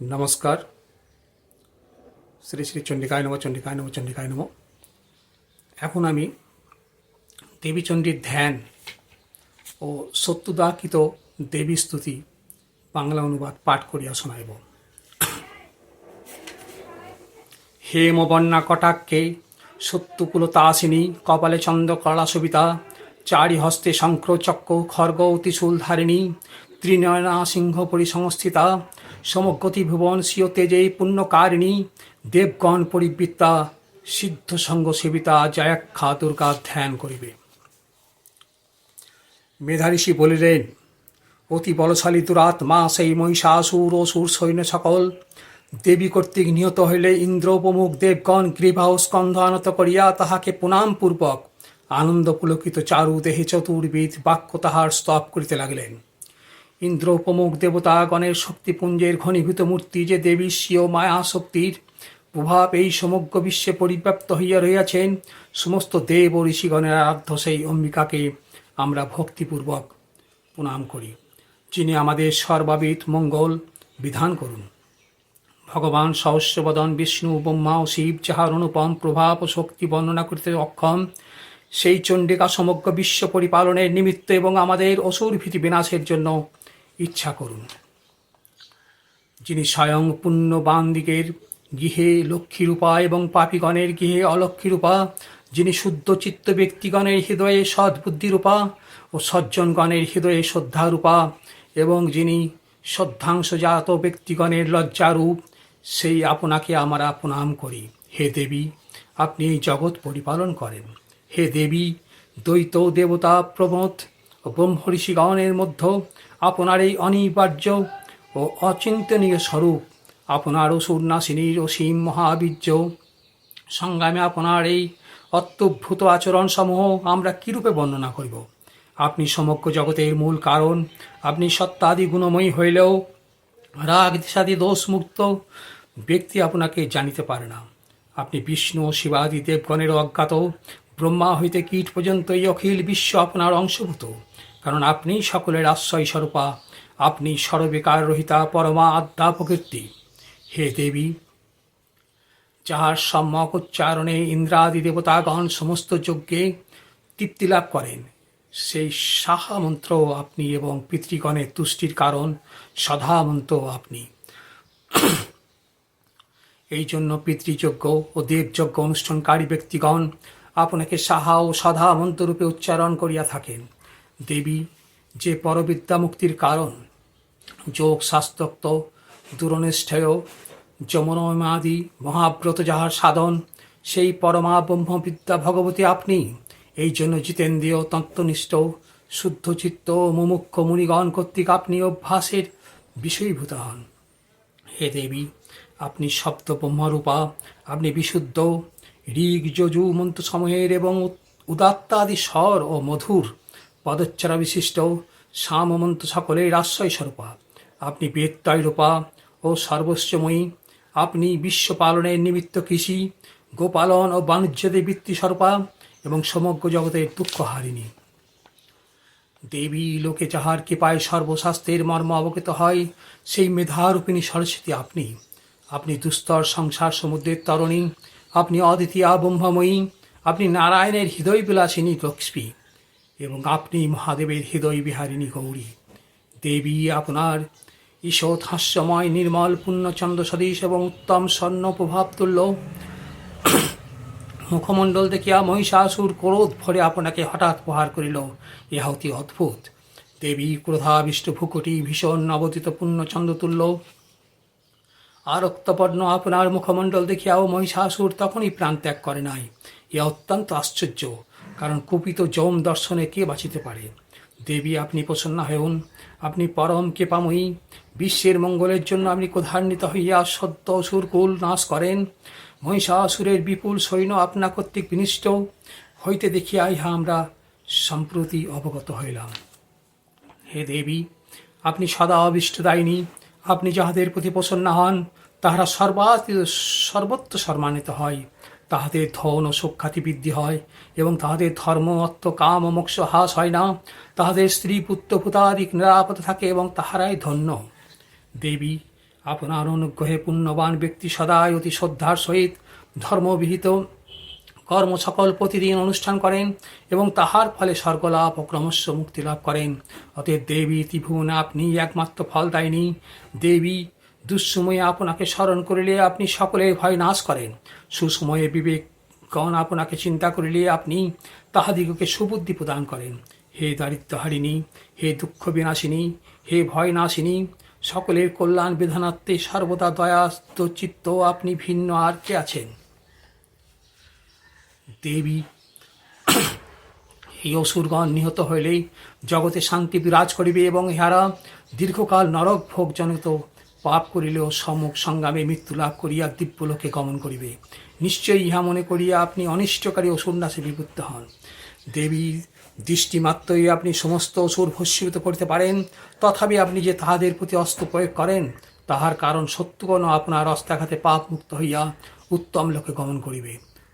নমস্কার। শ্রী শ্রী চণ্ডিকায় নম চণ্ডিকায় নম চণ্ডিকায় নম। এখন আমি দেবীচণ্ডীর ধ্যান ও সত্যদাকিত দেবী স্তুতি বাংলা অনুবাদ পাঠ করিয়া শোনাইব। হেমবন্যা কটাক্ষে সত্যকুলতা আসিনী কপালে চন্দ্র কলা সবিতা চারি হস্তে শঙ্খ চক্র খর্গ ত্রিশূল ধারিণী, ত্রিনয়না সিংহ পরিসংস্থিতা সমগতি ভুবন স্বীয় তেজে পুণ্যকারিণী দেবগণ পরিবৃত্তা, সিদ্ধ সঙ্গ সেবিতা, জয়াখ্যা দুর্গা ধ্যান করিবে। মেধাঋষি বলিলেন, অতি বলশালী দুরাত্মা, সেই মহিষাসুর অসুর সৈন্য সকল। দেবী কর্তৃক নিহত হইলে ইন্দ্র প্রমুখ দেবগণ গৃভা ও স্কন্ধ আনত করিয়া তাহাকে প্রণাম পূর্বক আনন্দ পুলকিত চারু দেহে চতুর্বিদ বাক্য তাহার স্তব করিতে লাগিলেন। ইন্দ্র প্রমুখ দেবতাগণের শক্তিপুঞ্জের ঘনীভূত মূর্তি যে দেবী স্বীয় মায়া শক্তির প্রভাব এই সমগ্র বিশ্বে পরিব্যাপ্ত হইয়া রহিয়াছেন, সমস্ত দেব ও ঋষিগণের আরাধ্য সেই অম্বিকাকে আমরা ভক্তিপূর্বক প্রণাম করি, যিনি আমাদের সর্বাবিদ মঙ্গল বিধান করুন। ভগবান সহস্রবদন, বিষ্ণু, ব্রহ্মা ও শিব, যাহার অনুপম প্রভাব ও শক্তি বর্ণনা করিতে অক্ষম, সেই চণ্ডিকা সমগ্র বিশ্ব পরিপালনের নিমিত্ত এবং আমাদের অসুর ভীতি বিনাশের জন্য ইচ্ছা করুন। যিনি স্বয়ং পুণ্যবান দিকের গৃহে লক্ষ্মীরূপা এবং পাপীগণের গৃহে অলক্ষ্মীরূপা, যিনি শুদ্ধ চিত্ত ব্যক্তিগণের হৃদয়ে সদ্বুদ্ধিরূপা ও সজ্জনগণের হৃদয়ে শ্রদ্ধারূপা এবং যিনি শ্রদ্ধাংশজাত ব্যক্তিগণের লজ্জারূপ, সেই আপনাকে আমরা প্রণাম করি। হে দেবী, আপনি এই জগৎ পরিপালন করেন। হে দেবী, দ্বৈত দেবতা প্রমোদ ব্রহ্মঋষিগণের মধ্যে আপনার এই অনিবার্য ও অচিন্তনীয় স্বরূপ, আপনার অসুরনাশিনীর অসীম মহাবীর্য। সংগ্রামে আপনার এই অত্যভূত আচরণসমূহ আমরা কীরূপে বর্ণনা করিব? আপনি সমগ্র জগতের মূল কারণ, আপনি সত্তাদি গুণময়ী হইলেও রাগ, দেশাদি, দোষমুক্ত ব্যক্তি আপনাকে জানিতে পারে না। আপনি বিষ্ণু শিবাদি দেবগণের অজ্ঞাত, ব্রহ্মা হইতে কীট পর্যন্ত এই অখিল বিশ্ব আপনার অংশভূত। কারণ আপনি সকলের আশ্রয় স্বরূপা আপনি সর্বেকার রহিতা পরমা আদ্যা প্রকৃতি হে দেবী! যাহার সম্যক উচ্চারণে ইন্দ্রাদি দেবতাগণ সমস্ত যজ্ঞে তৃপ্তি লাভ করেন, সেই সাহা মন্ত্র আপনি এবং পিতৃগণের তুষ্টির কারণ সদা মন্ত্র আপনি। এই জন্য পিতৃযজ্ঞ ও দেবযজ্ঞ অনুষ্ঠানকারী ব্যক্তিগণ আপনাকে সাহা ও সদা মন্ত্ররূপে উচ্চারণ করিয়া থাকেন। দেবী, যে পরবিদ্যা মুক্তির কারণ, যোগ শাস্ত্রোক্ত দূরনিষ্ঠেয় যমনমাদি মহাব্রত যাহার সাধন, সেই পরমা ব্রহ্মবিদ্যা ভগবতী আপনি। এই জন্য জিতেন্দ্রীয় তত্ত্বনিষ্ঠ শুদ্ধচিত্ত মুমুক্ষ মুনিগণ কর্তৃক আপনি অভ্যাসের বিষয়ীভূত হন। হে দেবী, আপনি শব্দ ব্রহ্মরূপা আপনি বিশুদ্ধ ঋগ যজু মন্ত্রসমূহের এবং উদাত্তাদি স্বর ও মধুর পদচ্চারা বিশিষ্ট সামমন্ত্র সকলের আশ্রয় স্বরূপা আপনি বেদতয় রূপা ও সর্বস্বময়ী। আপনি বিশ্ব পালনের নিমিত্ত কৃষি, গোপালন ও বাণিজ্যতে বৃত্তি স্বরূপা এবং সমগ্র জগতের দুঃখ হারিণী দেবী লোকে যাহার কৃপায় সর্বশাস্ত্রের মর্ম অবগত হয়, সেই মেধারূপিণী সরস্বতী আপনি। আপনি দুস্তর সংসার সমুদ্রের তরণী। আপনি অদ্বিতীয়া ব্রহ্মময়ী আপনি নারায়ণের হৃদয় বিলাসিনী লক্ষ্মী। এবং আপনি মহাদেবের হৃদয় বিহারিণী গৌরী। দেবী আপনার ঈষৎ হাস্যময় নির্মল পুণ্যচন্দ্র সদৃশ এবং উত্তম স্বর্ণ প্রভাব তুল্য। মুখমণ্ডল দেখিয়া মহিষাসুর ক্রোধ ভরে আপনাকে হঠাৎ প্রহার করিল। ইহা অতি অদ্ভুত। দেবী ক্রোধাবিষ্ট ভূকটি ভীষণ নবদিত অবতীত পুণ্যচন্দ্রতুল্য আরক্তপর্ণ আপনার মুখমণ্ডল দেখিয়াও মহিষাসুর তখনই প্রাণ ত্যাগ করে নাই। এ অত্যন্ত আশ্চর্য। কারণ কুপিত যম দর্শনে কে বাঁচিতে পারে? দেবী, আপনি প্রসন্ন হউন আপনি পরম কৃপাময়ী। বিশ্বের মঙ্গলের জন্য আপনি ক্রধান্বিত হইয়া সত্য সুরকুল নাশ করেন। মহিষাসুরের বিপুল সৈন্য আপনা কর্তৃক বিনিষ্ট। হইতে দেখিয়া ইহা আমরা সম্প্রতি অবগত হইলাম। হে দেবী, আপনি সদা অবিষ্টদায়িনী আপনি যাহাদের প্রতি প্রসন্ন হন, তাহারা সর্বাত সর্বত্র সম্মানিত হয়। তাহাদের ধন ও সুখ্যাতি বৃদ্ধি হয় এবং তাহাদের ধর্ম, অর্থ, কাম ও মোক্ষ হ্রাস হয় না। তাহাদের স্ত্রী, পুত্র পুতাদিক নিরাপদ থাকে এবং তাহারাই ধন্য। দেবী, আপনার অনুগ্রহে পুণ্যবান ব্যক্তি সদাই অতি শ্রদ্ধার সহিত ধর্মবিহিত কর্ম সকল প্রতিদিন অনুষ্ঠান করেন এবং তাহার ফলে স্বর্গলাভ ও ক্রমশ মুক্তি লাভ করেন। অতএব দেবী, ত্রিভুবনে আপনি একমাত্র ফল দেয়নি। দেবী দুঃসময়ে আপনাকে স্মরণ করিলে আপনি সকলের ভয় নাশ করেন। সুসময়ে বিবেকগণ আপনাকে চিন্তা করিলে আপনি তাহাদিগকে সুবুদ্ধি প্রদান করেন। হে দারিদ্রহারিণী হে দুঃখ বিনাশিনী হে ভয় নাশিনী সকলের কল্যাণ বিধানাত্মে সর্বদা দয়াস্ত চিত্ত আপনি ভিন্ন আর কে আছেন। দেবী, এই অসুরগণ নিহত হইলেই জগতে শান্তি বিরাজ করিবে এবং ইহারা দীর্ঘকাল নরক ভোগজনিত পাপ করিলেও সমুখ সংগ্রামে মৃত্যু লাভ করিয়া দিব্যলোকে গমন করিবে। নিশ্চয়ই ইহা মনে করিয়া আপনি অনিষ্টকারী অসুর নাশে বিভূত হন। দেবীর দৃষ্টিমাত্রই আপনি সমস্ত অসুর ভস্মীভূত করতে পারেন। তথাপি আপনি যে তাহাদের প্রতি অস্ত্র প্রয়োগ করেন, তাহার কারণ সত্যগণ আপনার অস্ত্রাঘাতে পাপ মুক্ত হইয়া উত্তম লোকে গমন করিবে।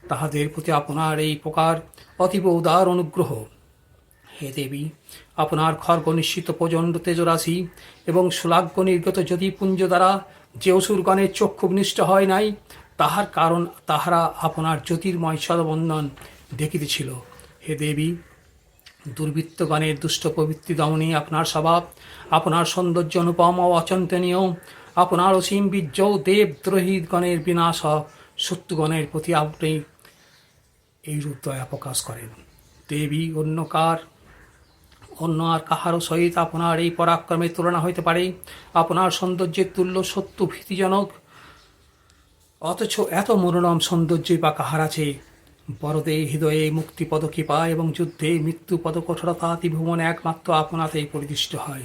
তাহাদের প্রতি আপনার এই প্রকার অতীব উদার অনুগ্রহ। হে দেবী, আপনার খর্গ নিশ্চিত প্রচণ্ড তেজরাশি এবং সুলাগ্য নির্গত যদি পুঞ্জ দ্বারা যে অসুরগণের চক্ষু বিনিষ্ট হয় নাই, তাহার কারণ তাহারা আপনার জ্যোতির্ময় সদবন্ধন দেখিতেছিল। হে দেবী, দুর্বৃত্তগণের দুষ্ট প্রবৃত্তি দমনে আপনার স্বভাব, আপনার সৌন্দর্য অনুপম ও অচন্তনীয়, আপনার অসীম বীর্য দেবদ্রোহীগণের বিনাশ শত্রুগণের প্রতি আপনি এইরূপ দয়া প্রকাশ করেন। দেবী, অন্য কার অন্য আর কাহারও সহিত আপনার এই পরাক্রমের তুলনা হইতে পারে। আপনার সৌন্দর্যের তুল্য সত্য ভীতিজনক। অথচ এত মনোরম সৌন্দর্যই বা কাহার আছে? বরদে হৃদয়ে মুক্তি পদকৃপা এবং যুদ্ধে মৃত্যু পদ কঠোরতা ত্রিভুবন একমাত্র আপনাতেই পরিদৃষ্ট হয়।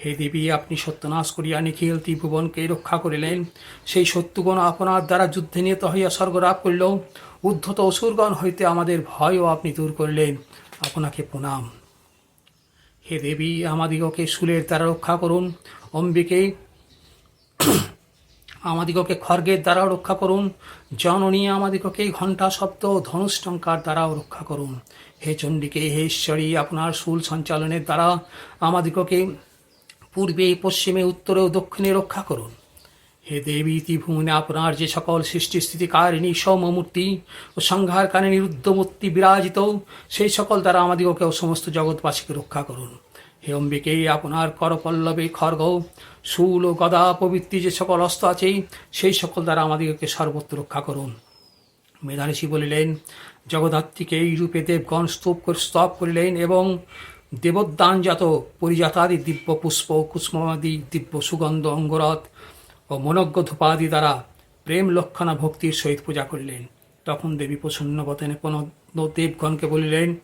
হে দেবী, আপনি সত্যনাশ করিয়া নিখিল ত্রিভুবনকে রক্ষা করিলেন। সেই সত্যগুণ আপনার দ্বারা যুদ্ধে নিহত হইয়া স্বর্গলাভ করিল। উদ্ধত অসুরগণ হইতে আমাদের ভয়ও আপনি দূর করিলেন। আপনাকে প্রণাম। হে দেবী, আমাদিগকে শুলের দ্বারা রক্ষা করুন। অম্বিকে, আমাদিগকে খর্গের দ্বারাও রক্ষা করুন। জননী, আমাদিগকে ঘণ্টা শব্দ ধনুষ্টঙ্কার দ্বারাও রক্ষা করুন। হে চণ্ডীকে, হে ঈশ্বরী, আপনার শুল সঞ্চালনের দ্বারা আমাদিগকে পূর্বে, পশ্চিমে, উত্তরে ও দক্ষিণে রক্ষা করুন। হে দেবী ত্রিভুবনে আপনার যে সকল সৃষ্টি স্থিতিকারিণী সমমূর্তি ও সংহারকারিণী রুদ্রমূর্তি বিরাজিত, সেই সকল দ্বারা আমাদিগকে ও সমস্ত জগৎবাসীকে রক্ষা করুন। হে অম্বিকে, আপনার করপল্লবে খর্গ, শূল ও গদা প্রভৃতি যে সকল অস্ত্র আছে, সেই সকল দ্বারা আমাদিগকে সর্বত্র রক্ষা করুন। মেধাঋষি বলিলেন, জগদ্ধাত্রীকে এই রূপে দেবগণ স্তূপ করে স্তব করিলেন এবং দেবোদ্যানজাত পরিজাতাদি দিব্য পুষ্প কুষ্মাদি দিব্য সুগন্ধ অঙ্গরথ ও মনজ্ঞ ধূপাদি দ্বারা প্রেম লক্ষণা ভক্তির সহিত পূজা করিলেন। তখন দেবী প্রসন্ন বতনে দেবগণকে বলিলেন,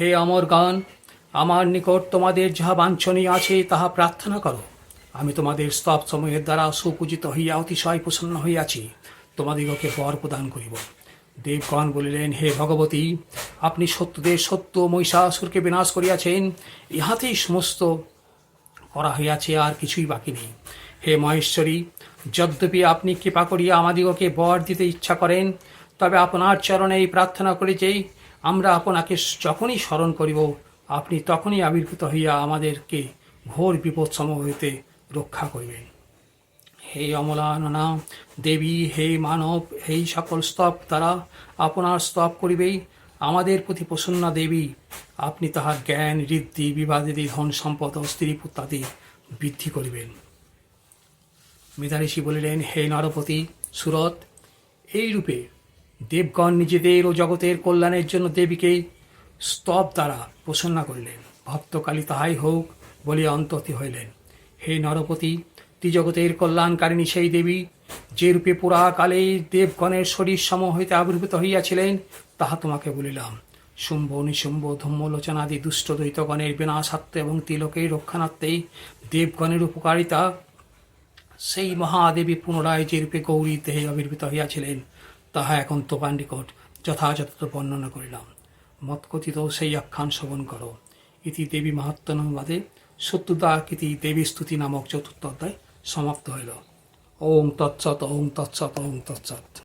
হে অমরগণ আমার নিকট তোমাদের যাহা বাঞ্ছনীয় আছে তাহা প্রার্থনা করো। আমি তোমাদের স্তব সময়ের দ্বারা সুপূজিত হইয়া অতিশয় প্রসন্ন হইয়াছি। তোমাদিগকে বর প্রদান করিব। দেবগণ বলিলেন, হে ভগবতী, আপনি সত্যদের সত্য মহিষাসুরকে বিনাশ করিয়াছেন, ইহাতেই সমস্ত করা হইয়াছে আর কিছুই বাকি নেই। হে মহেশ্বরী, যদ্যপি আপনি কৃপা করিয়া আমাদিগকে বর দিতে ইচ্ছা করেন, তবে আপনার চরণে এই প্রার্থনা করি যে, আমরা আপনাকে যখনই স্মরণ করিব, আপনি তখনই আবির্ভূত হইয়া আমাদেরকে ঘোর বিপদসম হইতে রক্ষা করিবেন। হে অমলাননা দেবী, হে মানব, এই সকল স্তব দ্বারা আপনার স্তব করিবেই আমাদের প্রতি প্রসন্না দেবী, আপনি তাহার জ্ঞান, ঋদ্ধি বিবাদিদি ধন সম্পদ ও স্ত্রী পুত্রাদি বৃদ্ধি করিবেন। মেধাঋষি বলিলেন, হে নরপতি সুরত, এই রূপে দেবগণ নিজেদের ও জগতের কল্যাণের জন্য দেবীকে স্তব দ্বারা প্রসন্না করিলেন। ভক্তকালী তাহাই হোক বলিয়া অন্ততি হইলেন। হে নরপতি ত্রিজগতের কল্যাণকারিণী সেই দেবী, যে রূপে পুরাকালে দেবগণের শরীর সম হইতে আবির্ভূত হইয়াছিলেন তাহা তোমাকে বলিলাম। শুম্ভ, নিশুম্ভ ধম্মলোচনাদি দুষ্ট, দ্বৈতগণের বিনাশাত্ম এবং তিলকের রক্ষণার্থে দেবগণের উপকারিতা। সেই মহাদেবী পুনরায় যে রূপে গৌরী দেহে আবির্ভূত হইয়াছিলেন, তাহা এখন তোমার নিকট যথাযথ বর্ণনা করিলাম। মৎকথিত সেই আখ্যান শ্রবণ করো। ইতি দেবী মাহাত্মবাদে সত্যদা কীতি দেবী স্তুতি নামক চতুর্থ অধ্যায় সমাপ্ত হইল। ওং তৎসৎ ওং তৎসৎ ওং তৎসৎ।